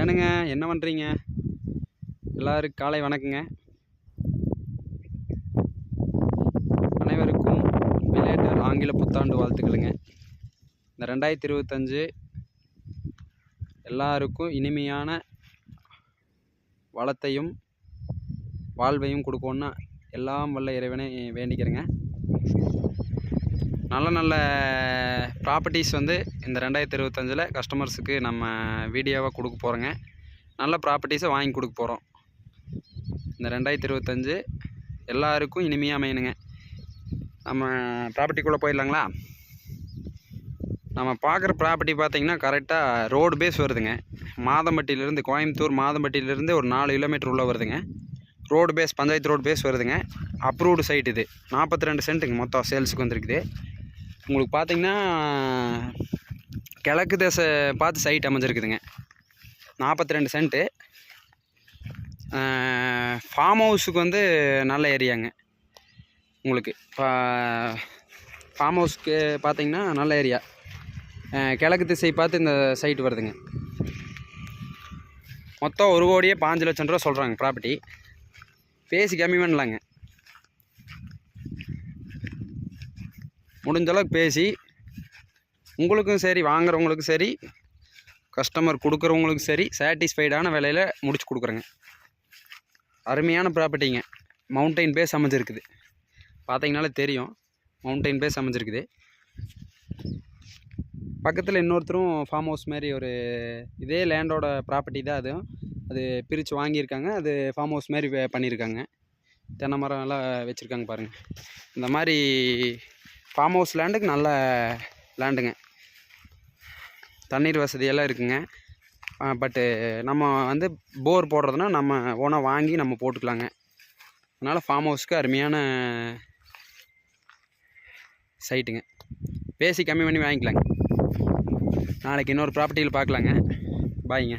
ஏனுங்க என்ன பண்ணுறீங்க எல்லாரும் காலை வணக்கங்க. அனைவருக்கும் விளையாட்டு ஆங்கில புத்தாண்டு வாழ்த்துக்களுங்க. இந்த ரெண்டாயிரத்தி இருபத்தஞ்சு எல்லாருக்கும் இனிமையான வளத்தையும் வாழ்வையும் கொடுக்கணுன்னா எல்லாம் வல்ல இறைவனை வேண்டிக்கிறேங்க. நல்ல நல்ல ப்ராப்பர்ட்டிஸ் வந்து இந்த ரெண்டாயிரத்தி இருபத்தஞ்சில் கஸ்டமர்ஸுக்கு நம்ம வீடியோவாக கொடுக்க போகிறோங்க நல்ல ப்ராப்பர்ட்டிஸை வாங்கி கொடுக்க போகிறோம் இந்த ரெண்டாயிரத்தி இருபத்தஞ்சு எல்லாருக்கும் இனிமையாக அமையணுங்க. நம்ம ப்ராப்பர்ட்டிக்குள்ளே போயிடலாங்களா? நம்ம பார்க்குற ப்ராப்பர்ட்டி பார்த்தீங்கன்னா கரெக்டாக ரோடு பேஸ் வருதுங்க. மாதம்பட்டியிலேருந்து கோயம்புத்தூர் மாதம்பட்டியிலேருந்து ஒரு நாலு கிலோமீட்டர் உள்ளே வருதுங்க. Road face panchayat road face வருதுங்க. அப்ரூவ்டு சைட் இது. நாற்பத்தி ரெண்டு சென்ட்டுங்க மொத்தம் சேல்ஸுக்கு வந்திருக்குது. உங்களுக்கு பார்த்தீங்கன்னா கிழக்கு திசை பார்த்து சைட் அமைஞ்சிருக்குதுங்க. நாற்பத்தி ரெண்டு சென்ட்டு ஃபார்ம் ஹவுஸுக்கு வந்து நல்ல ஏரியாங்க. உங்களுக்கு ஃபார்ம் ஹவுஸ்க்கு பார்த்தீங்கன்னா நல்ல ஏரியா. கிழக்கு திசை பார்த்து இந்த சைட் வருதுங்க. மொத்தம் ஒரு கோடியே பாஞ்சு லட்சம் ரூபா சொல்கிறாங்க ப்ராப்பர்ட்டி பேசி கம்மி பண்ணலாங்க. முடிஞ்சளவுக்கு பேசி உங்களுக்கும் சரி வாங்குறவங்களுக்கும் சரி கஸ்டமர் கொடுக்குறவங்களுக்கும் சரி சாட்டிஸ்ஃபைடான விலையில் முடிச்சு கொடுக்குறேங்க. அருமையான ப்ராப்பர்ட்டிங்க மவுண்டைன் பேஸ் அமைஞ்சிருக்குது. பார்த்தீங்கனாலே தெரியும். மவுண்டைன் பேஸ் அமைஞ்சிருக்குது. பக்கத்தில் இன்னொருத்தரும் ஃபார்ம் ஹவுஸ் மாதிரி ஒரு இதே லேண்டோட ப்ராப்பர்ட்டி தான் அதுவும் அது பிரித்து வாங்கியிருக்காங்க. அது ஃபார்ம் ஹவுஸ் மாதிரி வே- பண்ணியிருக்காங்க. தென்னை மரம் எல்லாம் வச்சுருக்காங்க பாருங்கள் இந்த மாதிரி ஃபார்ம் ஹவுஸ் லேண்டுக்கு நல்ல லேண்டுங்க தண்ணீர் வசதியெல்லாம் இருக்குங்க. பட்டு நம்ம வந்து போர் போடுறதுனா நம்ம ஓனாக வாங்கி நம்ம போட்டுக்கலாங்க. அதனால் ஃபார்ம் ஹவுஸ்க்கு அருமையான சைட்டுங்க பேசி கம்மி பண்ணி வாங்கிக்கலாங்க. நாளைக்கு இன்னொரு ப்ராப்பர்ட்டியில் பார்க்கலாங்க பாய்ங்க